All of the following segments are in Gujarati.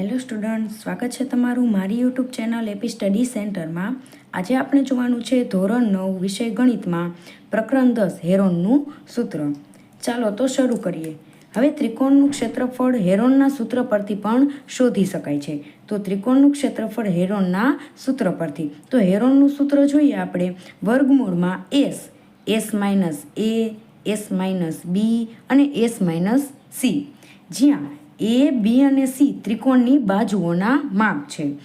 હેલો સ્ટુડન્ટ સ્વાગત છે તમારું મારી યુટ્યુબ ચેનલ એપી સ્ટડી સેન્ટરમાં આજે આપણે જોવાનું છે ધોરણ નવ વિષય ગણિતમાં પ્રકરણ દસ, હેરોનનું સૂત્ર. ચાલો તો શરૂ કરીએ. હવે ત્રિકોણનું ક્ષેત્રફળ હેરોનના સૂત્ર પરથી પણ શોધી શકાય છે. તો ત્રિકોણનું ક્ષેત્રફળ હેરોનના સૂત્ર પરથી. તો હેરોનનું સૂત્ર જોઈએ આપણે. વર્ગમૂળમાં S S minus A S minus B અને એસ માઇનસ સી જ્યાં એ, બી અને સી ત્રિકોણની બાજુઓના માપ છે.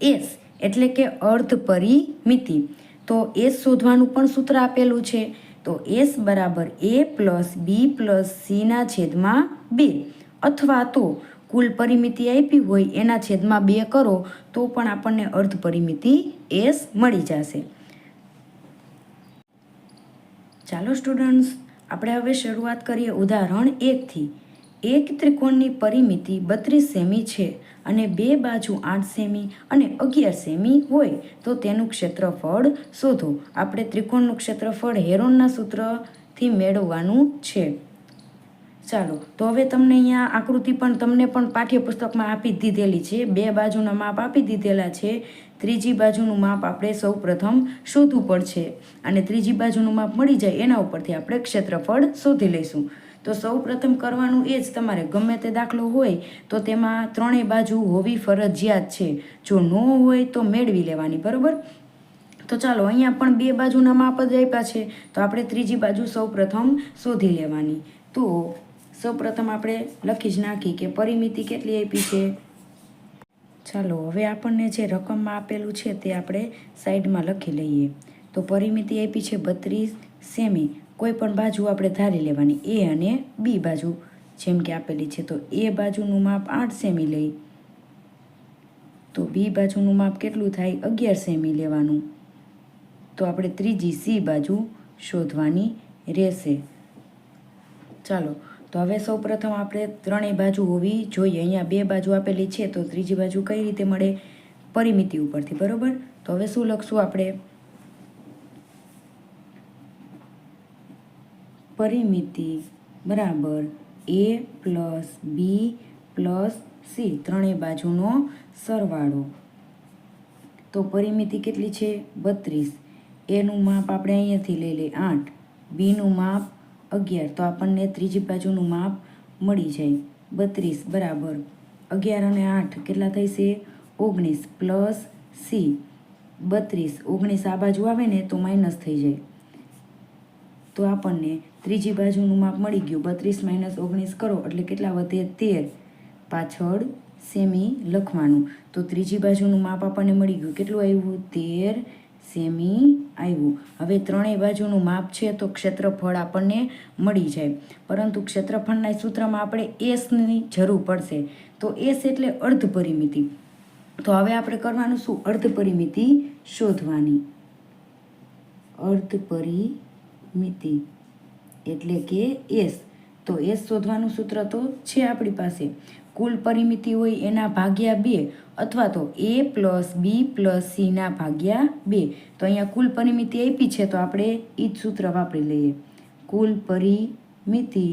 એસ એટલે કે અર્ધ પરિમિતિ. તો એસ શોધવાનું પણ સૂત્ર આપેલું છે. તો એસ બરાબર એ પ્લસ બી પ્લસ સીના છેદમાં બે. અથવા તો કુલ પરિમિતિ આપી હોય એના છેદમાં બે કરો, તો પણ આપણને અર્ધ પરિમિતિ એસ મળી જશે. ચાલો સ્ટુડન્ટ્સ આપણે હવે શરૂઆત કરીએ ઉદાહરણ એકથી. એક ત્રિકોણની પરિમિતિ બત્રીસ સેમી છે અને બે બાજુ આઠ સેમી અને અગિયાર સેમી હોય, તો તેનું ક્ષેત્રફળ શોધો. આપણે ત્રિકોણનું ક્ષેત્રફળ હેરોનના સૂત્રથી મેળવવાનું છે. ચાલો, તો હવે તમને અહીંયા આકૃતિ પણ તમને પણ પાઠ્યપુસ્તકમાં આપી દીધેલી છે. બે બાજુના માપ આપી દીધેલા છે. ત્રીજી બાજુનું માપ આપણે સૌ પ્રથમ શોધવું પડશે. અને ત્રીજી બાજુનું માપ મળી જાય એના ઉપરથી આપણે ક્ષેત્રફળ શોધી લઈશું. તો સૌ પ્રથમ કરવાનું એ જ, તમારે ગમે તે દાખલો હોય તો તેમાં ત્રણેય બાજુ હોવી ફરજિયાત છે. જો ન હોય તો મેળવી લેવાની, બરાબર? તો ચાલો, અહીંયા પણ બે બાજુના માપ જ આપ્યા છે. તો આપણે ત્રીજી બાજુ સૌ શોધી લેવાની. તો સૌ આપણે લખી જ નાખી કે પરિમિતિ કેટલી આપી છે? ચાલો, હવે આપણને જે રકમમાં આપેલું છે તે આપણે સાઈડમાં લખી લઈએ. તો પરિમિતિ આપી છે બત્રીસ સેમી. કોઈ પણ બાજુ આપણે ધારી લેવાની, એ અને બી બાજુ. જેમ કે આપેલી છે, તો એ બાજુનું માપ આઠ સેમી લઈ. તો બી બાજુનું માપ કેટલું થાય? અગિયાર સેમી લેવાનું. તો આપણે ત્રીજી સી બાજુ શોધવાની રહેશે. ચાલો, તો હવે સૌ પ્રથમ આપણે ત્રણેય બાજુ હોવી જોઈએ. અહીંયા બે બાજુ આપેલી છે, તો ત્રીજી બાજુ કઈ રીતે મળે? પરિમિતિ ઉપરથી, બરાબર? તો હવે શું લખશું આપણે? પરિમિતિ બરાબર A plus B plus C ત્રણેય બાજુનો સરવાળો. તો પરિમિતિ કેટલી છે? બત્રીસ. એનું માપ આપણે અહીંયાથી લઈ લઈએ આઠ. બીનું માપ અગિયાર. તો આપણને ત્રીજી બાજુનું માપ મળી જાય. બત્રીસ. બરાબર. અગિયાર અને આઠ કેટલા થશે ઓગણીસ. પ્લસ સી બત્રીસ. ઓગણીસ આ બાજુ આવે ને તો માઇનસ થઈ જાય. તો આપણને ત્રીજી બાજુનું માપ મળી ગયું. બત્રીસ માઇનસ ઓગણીસ કરો એટલે કેટલા વધે? તેર. પાછળ સેમી લખવાનું. તો ત્રીજી બાજુનું માપ આપણને મળી ગયું. કેટલું આવ્યું? તેર સેમી આવ્યું. હવે ત્રણેય બાજુનું માપ છે તો ક્ષેત્રફળ આપણને મળી જાય. પરંતુ ક્ષેત્રફળના સૂત્રમાં આપણે એસની જરૂર પડશે. તો એસ એટલે અર્ધ પરિમિતિ. તો હવે આપણે કરવાનું શું? અર્ધ પરિમિતિ શોધવાની. અર્ધ પરિમિતિ એટલે કે એસ. તો એસ શોધવાનું સૂત્ર તો છે આપણી પાસે. કુલ પરિમિતિ હોય એના ભાગ્યા બે અથવા તો એ પ્લસ બી પ્લસ સીના ભાગ્યા બે. તો અહીંયા કુલ પરિમિતિ આપી છે તો આપણે એ જ સૂત્ર વાપરી લઈએ. કુલ પરિમિતિ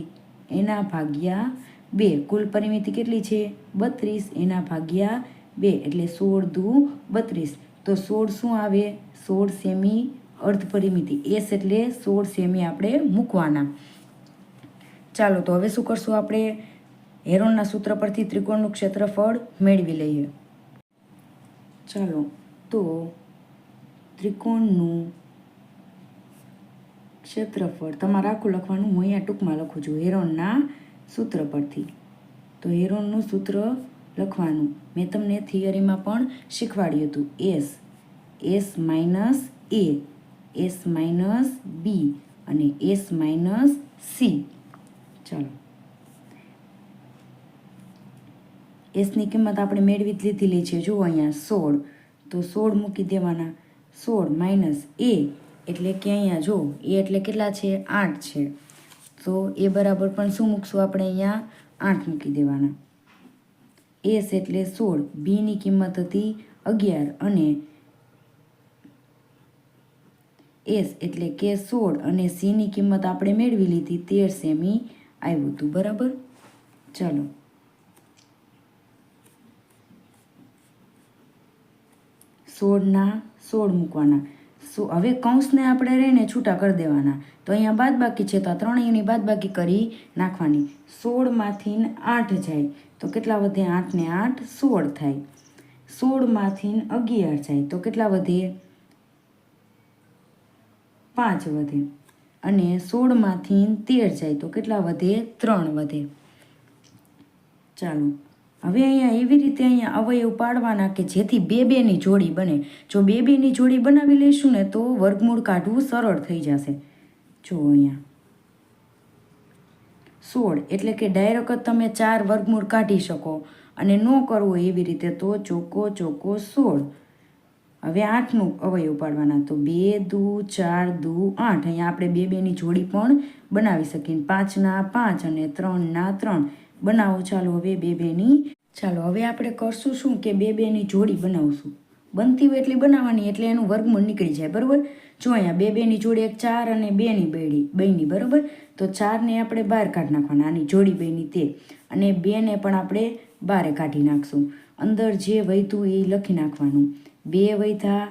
એના ભાગ્યા બે. કુલ પરિમિતિ કેટલી છે? બત્રીસ. એના ભાગ્યા બે. એટલે સોળ દુ બત્રીસ. તો સોળ શું આવે? સોળ સેમી અર્ધ પરિમિતિ. એસ એટલે સોળ સેમી આપણે મૂકવાના. ચાલો તો હવે શું કરશું આપણે? હેરોનના સૂત્ર પરથી ત્રિકોણનું ક્ષેત્રફળ મેળવી લઈએ. ચાલો તો ત્રિકોણનું ક્ષેત્રફળ તમારે આખું લખવાનું હું અહીંયા ટૂંકમાં લખું છું. હેરોનના સૂત્ર પરથી. તો હેરોનનું સૂત્ર લખવાનું. મેં તમને થિયરીમાં પણ શીખવાડ્યું હતું. S S minus A S minus B અને એસ માઇનસ સી. ચાલો. એસની કિંમત આપણે મેળવી જ લીધેલી છે. જુઓ અહીંયા સોળ. તો સોળ મૂકી દેવાના. સોળ માઇનસ એ એટલે કે અહીંયા જો એ એટલે કેટલા છે? આઠ છે. તો એ બરાબર પણ શું મૂકશું આપણે અહીંયા? આઠ મૂકી દેવાના. એસ એટલે સોળ. બીની કિંમત હતી અગિયાર અને એસ એટલે કે સોળ અને સીની કિંમત આપણે મેળવી લીધી તેર સેમી આવ્યું હતું, બરાબર? ચાલો. સોળના સોળ મૂકવાના. સો હવે કૌંસને આપણે રહીને છૂટા કરી દેવાના. તો અહીંયા બાદબાકી છે, તો આ ત્રણેયની બાદબાકી કરી નાખવાની. સોળમાંથી આઠ જાય. તો કેટલા વધે આઠને આઠ? સોળ થાય. સોળમાંથી અગિયાર જાય. તો કેટલા વધે? પાંચ વધે અને સોળમાંથી તેર જાય તો કેટલા વધે? ત્રણ વધે. ચાલો, હવે અહીંયા એવી રીતે અહીંયા અવયવ પાડવાના કે જેથી બે બેની જોડી બને. જો બે બેની જોડી બનાવી લઈશું ને તો વર્ગમૂળ કાઢવું સરળ થઈ જશે. જો અહીંયા. સોળ, એટલે કે ડાયરેક્ટ તમે ચાર વર્ગમૂળ કાઢી શકો. અને ન કરવું એવી રીતે તો ચોખ્ખો ચોખ્ખો સોળ. હવે આઠનું અવયવ પાડવાના. તો બે, દુ, ચાર, દુ, આઠ. અહીંયા આપણે બે, બેની જોડી પણ બનાવી શકીએ. પાંચના પાંચ અને ત્રણના ત્રણ. બનાવો, ચાલો હવે બે, બેની. ચાલો, હવે આપણે કરશું શું કે બે, બેની જોડી બનાવશું. બનતી હોય એટલી બનાવવાની, એટલે એનું વર્ગમૂળ નીકળી જાય, બરાબર? જો અહીંયા બે, બેની જોડી એક ચાર અને બેની બેડી બેની બરાબર? તો ચારને આપણે બહાર કાઢી નાખવાના, આની જોડી બેની તે. અને બેને પણ આપણે બારે કાઢી નાખશું. અંદર જે વૈધું એ લખી નાખવાનું. બે વૈધા,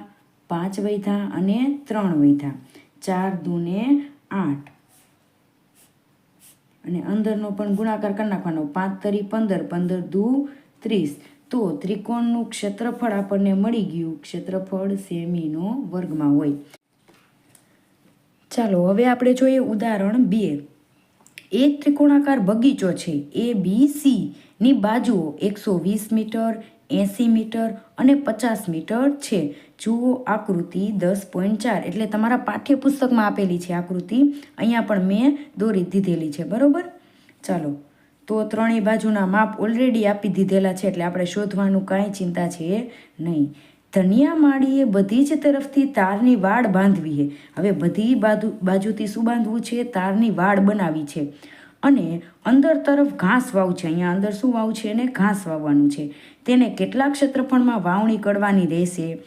પાંચ વૈધા અને ત્રણ વૈધા. ચાર દૂને આઠ. અને અંદરનો પણ ગુણાકાર કરી નાખવાનો. પાંચ તરી પંદર પંદર દુ ત્રીસ. તો ત્રિકોણનું ક્ષેત્રફળ આપણને મળી ગયું. ક્ષેત્રફળ સેમીનો વર્ગમાં હોય. ચાલો, હવે આપણે જોઈએ ઉદાહરણ બે. એક ત્રિકોણાકાર બગીચો છે. A B C. ની બાજુઓ એકસો વીસ મીટર એંસી મીટર અને પચાસ મીટર છે. જુઓ આકૃતિ દસ પોઈન્ટ ચાર. એટલે તમારા પાઠ્યપુસ્તકમાં આપેલી છે આકૃતિ. અહીંયા પણ મેં દોરી દીધેલી છે, બરાબર? ચાલો. તો ત્રણેય બાજુના માપ ઓલરેડી આપી દીધેલા છે, એટલે આપણે શોધવાનું કાંઈ ચિંતા છે નહીં. ધનિયા માળીએ બધી જ તરફથી તારની વાડ બાંધવી છે. હવે બધી બાજુ, બાજુથી શું બાંધવું છે? તારની વાડ બનાવી છે. અને અંદર તરફ ઘાસ વાવ છે. અહીંયા અંદર શું વાવ છે? ને ઘાસ વાવવાનું છે. તેને કેટલા ક્ષેત્રફળમાં વાવણી કરવાની રહેશે.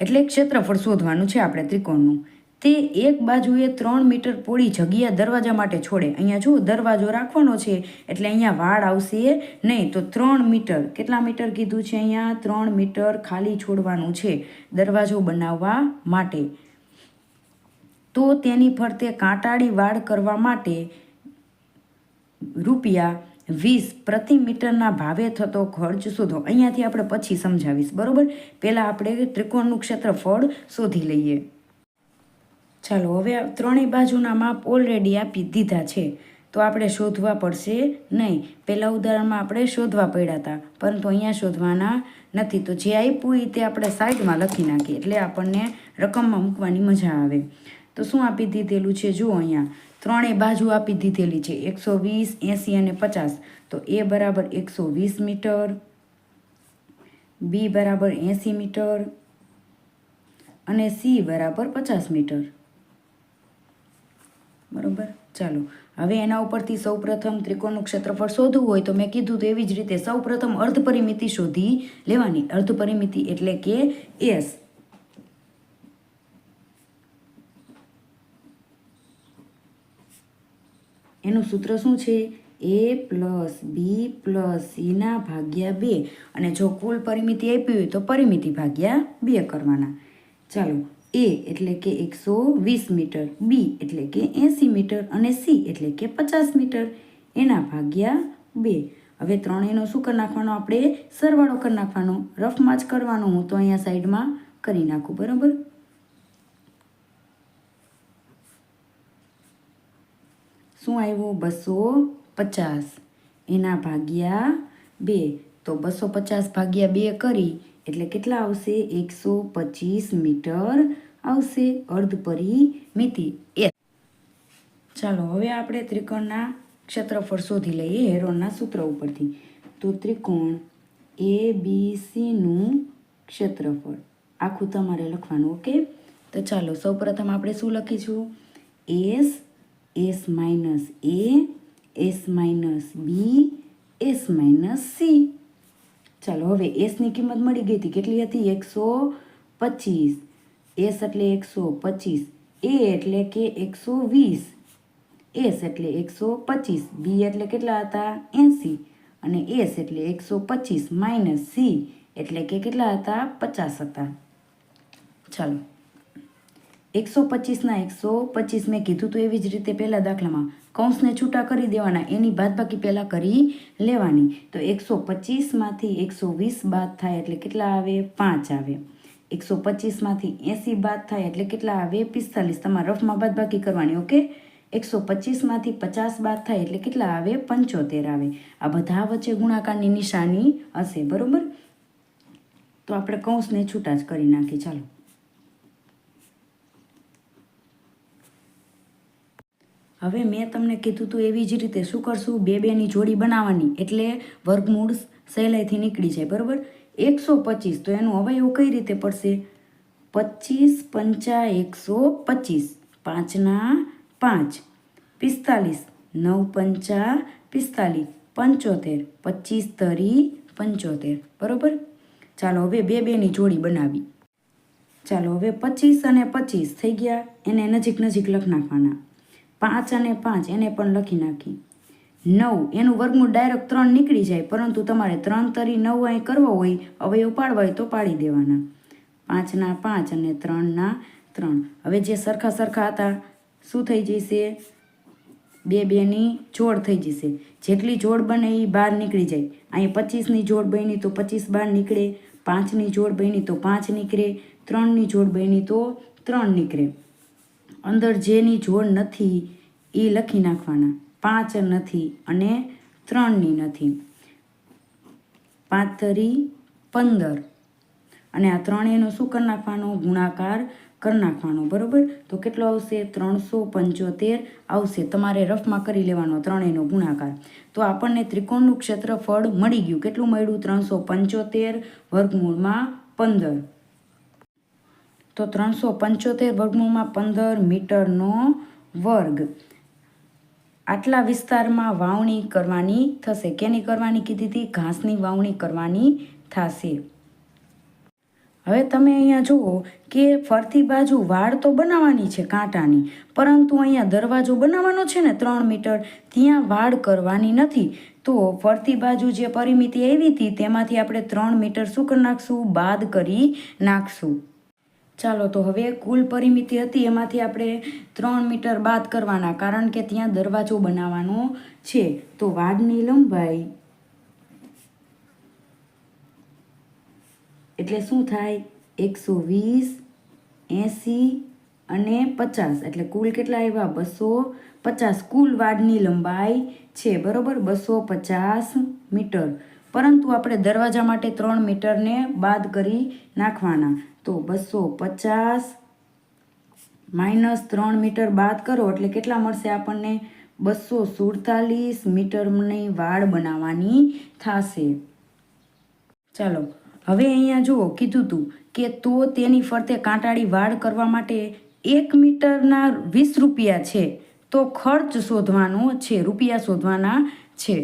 એટલે ક્ષેત્રફળ શોધવાનું છે આપણે ત્રિકોણનું. તે એક બાજુએ ત્રણ મીટર પોળી જગ્યા દરવાજા માટે છોડે. અહીંયા જો દરવાજો રાખવાનો છે, એટલે અહીંયા વાળ આવશે નહીં તો ત્રણ મીટર. કેટલા મીટર કીધું છે અહીંયા? ત્રણ મીટર ખાલી છોડવાનું છે દરવાજો બનાવવા માટે. તો તેની ફરતે કાંટાળી વાડ કરવા માટે રૂપિયા વીસ પ્રતિ મીટરના ભાવે થતો ખર્ચ શોધો. અહીંયાથી આપણે પછી સમજાવીશ, બરોબર? પહેલાં આપણે ત્રિકોણનું ક્ષેત્રફળ શોધી લઈએ. ચાલો, હવે ત્રણેય બાજુના માપ ઓલરેડી આપી દીધા છે. તો આપણે શોધવા પડશે નહીં. પહેલાં ઉદાહરણમાં આપણે શોધવા પડ્યા હતા, પરંતુ અહીંયા શોધવાના નથી. તો જે આપ્યું એ તે આપણે સાઈડમાં લખી નાખીએ, એટલે આપણને રકમમાં મૂકવાની મજા આવે. તો શું આપી દીધેલું છે? જુઓ અહીંયા. ત્રણેય બાજુ આપી દીધેલી છે, એકસો વીસ, એંસી અને પચાસ. તો એ બરાબર એકસો વીસ મીટર, બી બરાબર એંસી મીટર અને સી બરાબર પચાસ મીટર. બરાબર? ચાલો. હવે એના ઉપરથી સૌપ્રથમ ત્રિકોણનું ક્ષેત્રફળ શોધવું હોય તો મેં કીધું તો એવી જ રીતે સૌપ્રથમ અર્ધ પરિમિતિ શોધી લેવાની. અર્ધ પરિમિતિ એટલે કે એસ. એનું સૂત્ર શું છે? એ પ્લસ બી પ્લસ સીના ભાગ્યા બે. અને જો કુલ પરિમિતિ આપી હોય તો પરિમિતિ ભાગ્યા બે કરવાના. ચાલો એ એટલે કે એકસો વીસ મીટર બી એટલે કે એંસી મીટર અને સી એટલે કે પચાસ મીટર. એના ભાગ્યા બે. હવે ત્રણેયનો શું કરી નાખવાનો આપણે? સરવાળો કરી નાખવાનો. રફમાં જ કરવાનો. હું તો અહીંયા સાઈડમાં કરી નાખું, બરાબર? શું આવ્યું? બસો પચાસ. એના ભાગ્યા બે. તો બસો પચાસ ભાગ્યા બે કરી. એટલે કેટલા આવશે? એકસો પચીસ મીટર આવશે અર્ધ પરિમિતિ એ ચાલો, હવે આપણે ત્રિકોણના ક્ષેત્રફળ શોધી લઈએ હેરોનના સૂત્ર ઉપરથી. તો ત્રિકોણ એ બી સીનું ક્ષેત્રફળ. આખું તમારે લખવાનું, ઓકે? તો ચાલો, સૌપ્રથમ આપણે શું લખીશું? S S minus A S minus B S minus C ચાલો, હવે એસની કિંમત મળી ગઈ હતી. કેટલી હતી? એકસો પચીસ. એસ એટલે એકસો પચીસ. એ એટલે કે એકસો વીસ. એસ એટલે એકસો પચીસ. બી એટલે કેટલા હતા? એંસી. અને એસ એટલે એકસો પચીસ માઇનસ સી એટલે કે કેટલા હતા? પચાસ હતા. ચાલો. એકસો પચીસના એકસો પચીસ મેં કીધું તો એવી જ રીતે પહેલાં દાખલામાં. કૌંસને છૂટા કરી દેવાના, એની બાદબાકી પહેલાં કરી લેવાની. તો એકસો પચીસમાંથી એકસો વીસ બાદ થાય એટલે કેટલા આવે? પાંચ આવે. એકસો પચીસમાંથી એંસી બાદ થાય એટલે કેટલા આવે? પિસ્તાલીસ. તમારે રફમાં બાદબાકી કરવાની, ઓકે? એકસો પચીસમાંથી પચાસ બાદ થાય એટલે કેટલા આવે? પંચોતેર આવે. આ બધા વચ્ચે ગુણાકારની નિશાની હશે, બરાબર? તો આપણે કૌંસને છૂટા જ કરી નાખીએ ચાલો. હવે મેં તમને કીધું હતું એવી જ રીતે શું કરશું? બે બેની જોડી બનાવવાની. એટલે વર્ગમૂળ સહેલાઈથી નીકળી જાય, બરાબર? એકસો પચીસ, તો એનું અવયવ કઈ રીતે પડશે? પચીસ પંચા એકસો પચીસ, પાંચના પાંચ, પિસ્તાલીસ, નવ પંચા પિસ્તાલીસ, પંચોતેર, પચીસ તરી પંચોતેર, બરાબર? ચાલો હવે બે બેની જોડી બનાવી. ચાલો હવે પચીસ અને પચીસ થઈ ગયા. એને નજીક નજીક લખ નાખવાના. પાંચ અને પાંચ, એને પણ લખી નાખી. નવ, એનું વર્ગમૂળ ડાયરેક્ટ ત્રણ નીકળી જાય, પરંતુ તમારે ત્રણ તરી નવ અહીં કરવો હોય, અવયવ પાડવા હોય તો પાડી દેવાના. પાંચના પાંચ અને ત્રણના ત્રણ. હવે જે સરખા સરખા હતા, શું થઈ જશે? બે બેની જોડ થઈ જશે. જેટલી જોડ બને એ બહાર નીકળી જાય. અહીં પચીસની જોડ બની તો પચીસ બહાર નીકળે. પાંચની જોડ બની તો પાંચ નીકળે. ત્રણની જોડ બની તો ત્રણ નીકળે. અંદર જેની જોડ નથી એ લખી નાખવાના. પાંચ નથી અને ત્રણની નથી. પાંચ તરી પંદર. અને આ ત્રણેયનો શું કરી નાખવાનો? ગુણાકાર કરી નાખવાનો, બરાબર? તો કેટલો આવશે? ત્રણસો પંચોતેર આવશે. તમારે રફમાં કરી લેવાનો ત્રણેયનો ગુણાકાર. તો આપણને ત્રિકોણનું ક્ષેત્રફળ મળી ગયું. કેટલું મળ્યું? ત્રણસો પંચોતેર વર્ગમૂળમાં પંદર. તો ત્રણસો પંચોતેર વર્ગમૂળમાં પંદર મીટરનો વર્ગ. આટલા વિસ્તારમાં વાવણી કરવાની થશે. કેની કરવાની કીધી હતી? ઘાસની વાવણી કરવાની થશે. હવે તમે અહીંયા જુઓ કે ફરતી બાજુ વાડ તો બનાવવાની છે કાંટાની, પરંતુ અહીંયા દરવાજો બનાવવાનો છે ને ત્રણ મીટર. ત્યાં વાડ કરવાની નથી. તો ફરતી બાજુ જે પરિમિતિ આવી હતી, તેમાંથી આપણે ત્રણ મીટર શું કરી નાખશું? બાદ કરી નાખશું. ચાલો તો હવે કુલ પરિમિતિ હતી, એમાંથી આપણે ત્રણ મીટર બાદ કરવાના, કારણ કે ત્યાં દરવાજો બનાવવાનો છે. તો વાડની લંબાઈ. એટલે શું થાય? એકસો વીસ, એંસી અને પચાસ. એટલે કુલ કેટલા આવ્યા? બસો પચાસ. કુલ વાડની લંબાઈ છે, બરોબર? બસો પચાસ મીટર. પરંતુ આપણે દરવાજા માટે ત્રણ મીટરને બાદ કરી નાખવાના. તો બસો પચાસ માઇનસ ત્રણ મીટર બાદ કરો, એટલે કેટલા મળશે આપણને? બસો સુડતાલીસ મીટરની વાડ બનાવવાની થશે. ચાલો, હવે અહીંયા જુઓ, કીધું હતું કે તો તેની ફરતે કાંટાળી વાડ કરવા માટે એક મીટરના વીસ રૂપિયા છે. તો ખર્ચ શોધવાનો છે, રૂપિયા શોધવાના છે.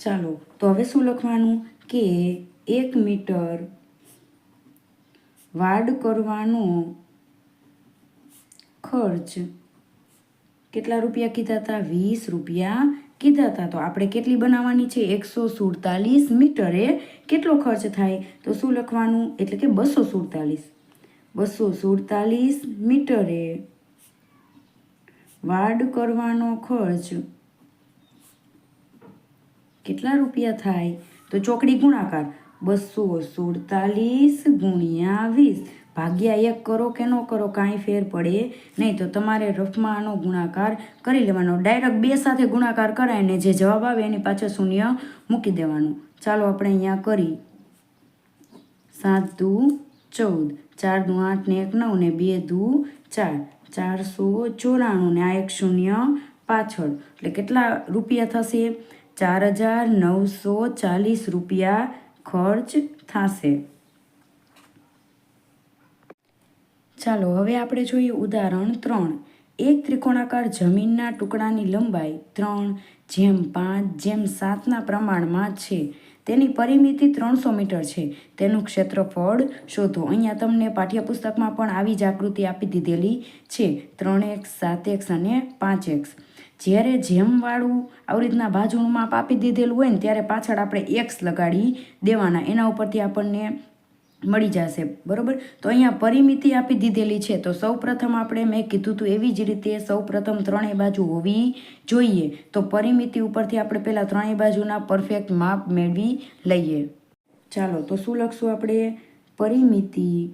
ચાલો તો હવે શું લખવાનું? કે એક મીટર વાડ કરવાનો ખર્ચ કેટલા રૂપિયા કીધા હતા વીસ રૂપિયા કીધા હતા તો આપણે કેટલી બનાવવાની છે? એકસો સુડતાલીસ મીટરે કેટલો ખર્ચ થાય? તો શું લખવાનું? એટલે કે બસો સુડતાલીસ. બસો સુડતાલીસ મીટરે વાડ કરવાનો ખર્ચ કેટલા રૂપિયા થાય? તો ચોકડી ગુણાકાર. બસો સુડતાલીસ ગુણ્યા વીસ. ભાગ્યા એક કરો કે ન કરો કાંઈ ફેર પડે નહીં. તો તમારે રફમાં આનો ગુણાકાર કરી લેવાનો. ડાયરેક્ટ બે સાથે ગુણાકાર કરાય ને જે જવાબ આવે એની પાછળ શૂન્ય મૂકી દેવાનું. ચાલો આપણે અહીંયા કરી. સાત દુ ચૌદ. ચાર દુ આઠ ને એક નવ ને બે દુ ચાર. ચારસો ચોરાણું ને આ એક શૂન્ય પાછળ. એટલે કેટલા રૂપિયા થશે? ચાર હજાર નવસો ચાલીસ રૂપિયા ખર્ચ થશે. ચાલો, હવે આપણે જોઈએ ઉદાહરણ ત્રણ. એક ત્રિકોણાકાર જમીનના ટુકડાની લંબાઈ ત્રણ, જેમ પાંચ, જેમ સાતના પ્રમાણમાં છે. તેની પરિમિતિ ત્રણસો મીટર છે. તેનું ક્ષેત્રફળ શોધો. અહીંયા તમને પાઠ્યપુસ્તકમાં પણ આવી જાગૃતિ આપી દીધેલી છે. ત્રણ એક્સ, સાત એક્સ અને પાંચ એક્સ. જ્યારે જેમવાળું આવી રીતના બાજુનું માપ આપી દીધેલું હોય ને ત્યારે પાછળ આપણે એક્સ લગાડી દેવાના. એના ઉપરથી આપણને મળી જશે. બરાબર? તો અહીંયા પરિમિતિ આપી દીધેલી છે. તો સૌ પ્રથમ આપણે મેં કીધું હતું એવી જ રીતે સૌ પ્રથમ ત્રણેય બાજુ હોવી જોઈએ. તો પરિમિતિ ઉપરથી આપણે પહેલાં ત્રણેય બાજુના પરફેક્ટ માપ મેળવી લઈએ. ચાલો, તો શું લખશું આપણે? પરિમિતિ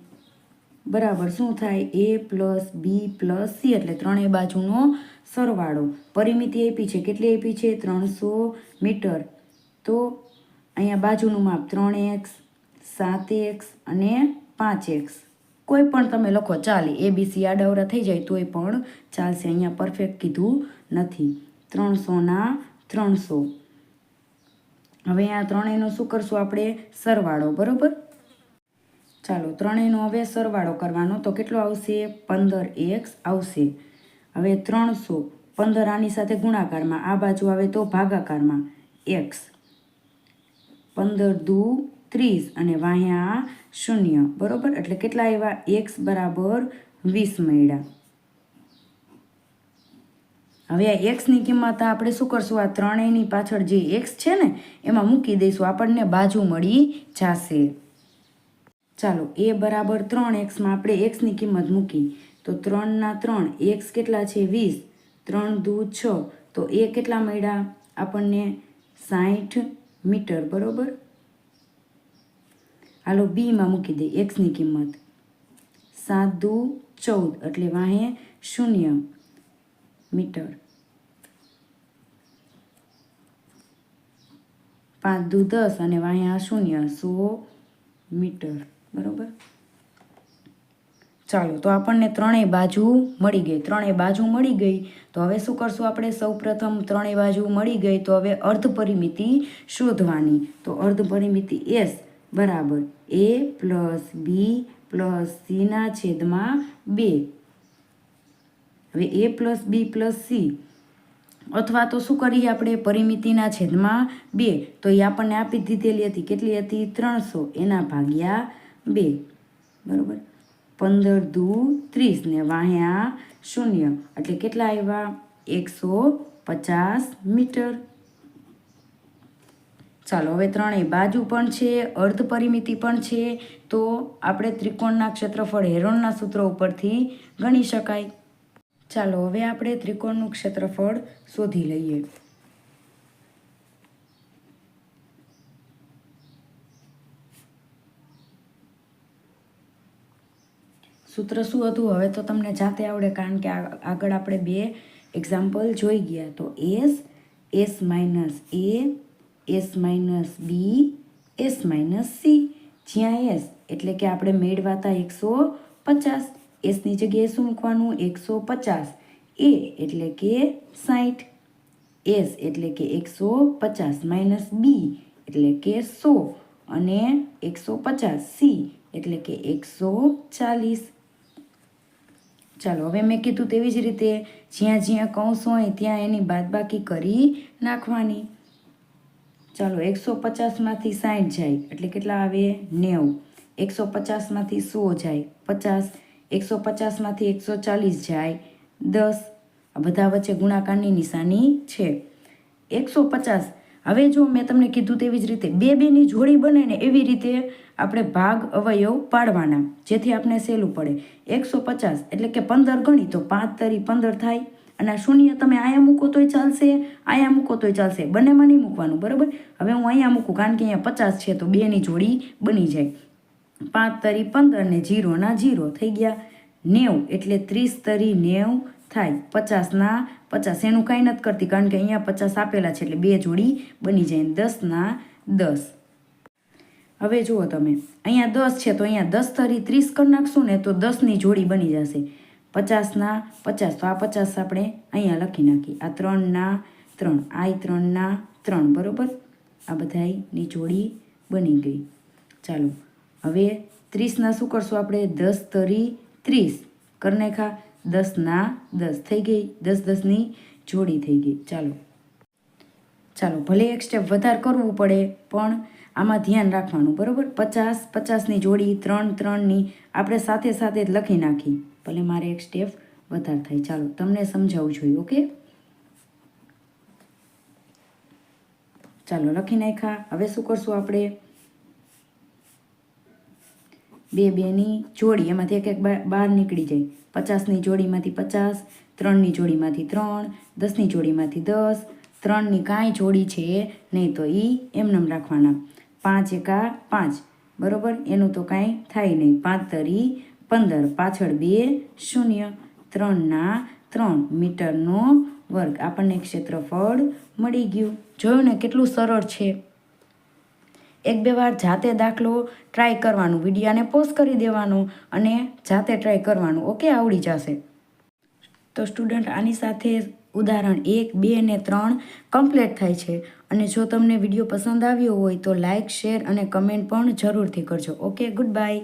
બરાબર. શું થાય? A plus B plus C એટલે ત્રણેય બાજુનો સરવાળો. પરિમિતિ આપી છે. કેટલી આપી છે? ત્રણસો મીટર. તો અહીંયા બાજુનું માપ ત્રણ એક્સ, સાત એક્સ અને પાંચ એક્સ. કોઈ પણ તમે લખો, ચાલે. એ બી સી આડાવરા થઈ જાય તોય પણ ચાલશે. અહીંયા પરફેક્ટ કીધું નથી. ત્રણસોના ત્રણસો. હવે આ ત્રણેયનો શું કરશું આપણે? સરવાળો. બરોબર? ચાલો ત્રણેયનો હવે સરવાળો કરવાનો. તો કેટલો આવશે? પંદર એક્સ આવશે. હવે ત્રણસો. પંદર આની સાથે ગુણાકારમાં. આ બાજુ આવે તો ભાગાકારમાં. એક્સ. પંદર દુ ત્રીસ. અને વાહ્યા શૂન્ય. બરાબર? એટલે કેટલા એવા એક્સ બરાબર વીસ મળ્યા. હવે આ એક્સની કિંમત આપણે શું કરશું? આ ત્રણેયની પાછળ જે એક્સ છે ને, એમાં મૂકી દઈશું. આપણને બાજુ મળી જશે. ચાલો, એ બરાબર ત્રણ એક્સમાં આપણે એક્સની કિંમત મૂકી તો ત્રણના ત્રણ એક્સ કેટલા છે? વીસ. ત્રણ દુ છ. તો એ કેટલા મળ્યા? આપણને સાઠ મીટર, બરાબર? હાલો બીમાં મૂકી દે એક્સની કિંમત. સાત દુ ચૌદ, એટલે વાહે શૂન્ય મીટર. પાંચ દુ દસ, અને વાયા શૂન્ય, સો મીટર. બરોબર? ચાલો, તો આપણને ત્રણેય બાજુ મળી ગઈ. ત્રણેય બાજુ મળી ગઈ, તો હવે શું કરશું આપણે? સૌ પ્રથમ ત્રણેય બાજુ મળી ગઈ, તો હવે અર્ધ પરિમિતિ શોધવાની. તો અર્ધ પરિમિતિ એસ બરાબર એ પ્લસ બી પ્લસ સીના છેદમાં બે. હવે A plus B plus C. અથવા તો શું કરીએ આપણે? પરિમિતિના છેદમાં બે. તો એ આપણને આપી દીધેલી હતી. કેટલી હતી? ત્રણસો. એના ભાગ્યા બે. બરાબર? પંદર દુ ત્રીસ ને વાહ્યા શૂન્ય. એટલે કેટલા આવ્યા એકસો પચાસ મીટર. ચાલો, હવે ત્રણેય બાજુ પણ છે, અર્ધ પરિમિતિ પણ છે, તો આપણે ત્રિકોણના ક્ષેત્રફળ હેરોનના સૂત્ર ઉપરથી ગણી શકાય. ચાલો, હવે આપણે ત્રિકોણનું ક્ષેત્રફળ શોધી લઈએ. સૂત્ર શું હતું? હવે તો તમને જાતે આવડે, કારણ કે આગળ આપણે બે એક્ઝામ્પલ જોઈ ગયા. તો S S minus A S minus B S minus C જ્યાં એસ એટલે કે આપણે મેળવાતા એકસો પચાસ. એસની જગ્યાએ શું મૂકવાનું? એકસો પચાસ. એ એટલે કે સાઠ એસ એટલે કે એકસો પચાસ માઇનસ બી એટલે કે સો. અને એકસો પચાસ સી એટલે કે એકસો ચાલીસ. ચાલો, હવે મેં કીધું તેવી જ રીતે જ્યાં જ્યાં કૌંસ હોય ત્યાં એની બાદબાકી કરી નાખવાની. ચાલો, એકસો પચાસમાંથી સાઠ જાય, એટલે કેટલા આવે? નેવું. એકસો પચાસમાંથી સો જાય, પચાસ. એકસો પચાસમાંથી એકસો ચાલીસ જાય, દસ. આ બધા વચ્ચે ગુણાકારની નિશાની છે. એકસો પચાસ. હવે જો મેં તમને કીધું તેવી જ રીતે બે બેની જોડી બને ને એવી રીતે આપણે ભાગ અવયવ પાડવાના, જેથી આપણે સહેલું પડે. એકસો પચાસ એટલે કે પંદર ગણી તો પાંચ તરી પંદર થાય અને શૂન્ય તમે અહીંયા મૂકો તોય ચાલશે, અહીંયા મૂકો તોય ચાલશે. બંનેમાં નહીં મૂકવાનું, બરાબર? હવે હું અહીંયા મૂકું કારણ કે અહીંયા પચાસ છે તો બેની જોડી બની જાય. પાંચ તરી પંદર ને જીરોના જીરો થઈ ગયા નેવું એટલે ત્રીસ તરી નેવું થાય. પચાસના પચાસ એનું કાંઈ નથી કરતી, કારણ કે અહીંયા પચાસ આપેલા છે એટલે બે જોડી બની જાય. દસના દસ. હવે જુઓ તમે. અહીંયા દસ છે, તો અહીંયા દસ તરી ત્રીસ કરી નાખશું ને તો દસની જોડી બની જશે. પચાસના પચાસ. તો આ પચાસ આપણે અહીંયા લખી નાખી આ ત્રણના ત્રણ. આ ત્રણના ત્રણ. બરોબર? આ બધાની જોડી બની ગઈ. ચાલો. હવે ત્રીસના શું કરશું આપણે? દસ તરી ત્રીસ. કરી નાખા દસના દસ થઈ ગઈ, દસ દસની જોડી થઈ ગઈ. ચાલો. ચાલો, ભલે એક સ્ટેપ વધારે કરવું પડે, પણ આમાં ધ્યાન રાખવાનું, બરાબર? પચાસ પચાસની જોડી, ત્રણ ત્રણની આપણે સાથે સાથે જ લખી નાખી. ભલે મારે એક સ્ટેપ વધારે થાય. ચાલો, તમને સમજાવવું જોઈએ, ઓકે? ચાલો, લખી નાખ્યા. હવે શું કરશું આપણે? બે બેની જોડી, એમાંથી એક એક બહાર નીકળી જાય. પચાસની જોડીમાંથી પચાસ, ત્રણની જોડીમાંથી ત્રણ, દસની જોડીમાંથી દસ, ત્રણની કાંઈ જોડી છે નહીં તો એ એમનેમ રાખવાના. પાંચ એકા પાંચ, બરાબર? એનું તો કાંઈ થાય નહીં. પાંચ તરી પંદર, પાછળ બે શૂન્ય, ત્રણના ત્રણ મીટરનો વર્ગ. આપણને ક્ષેત્રફળ મળી ગયું. જોયું ને કેટલું સરળ છે? એક બે વાર જાતે દાખલો ટ્રાય કરવાનું, વિડીયાને પોઝ કરી દેવાનું અને જાતે ટ્રાય કરવાનું. ઓકે આવડી જશે. તો સ્ટુડન્ટ આની સાથે ઉદાહરણ એક, બે ને ત્રણ કમ્પ્લીટ થાય છે. અને જો તમને વીડિયો પસંદ આવ્યો હોય તો લાઇક શેર અને કમેન્ટ પણ જરૂરથી કરજો. Okay good bye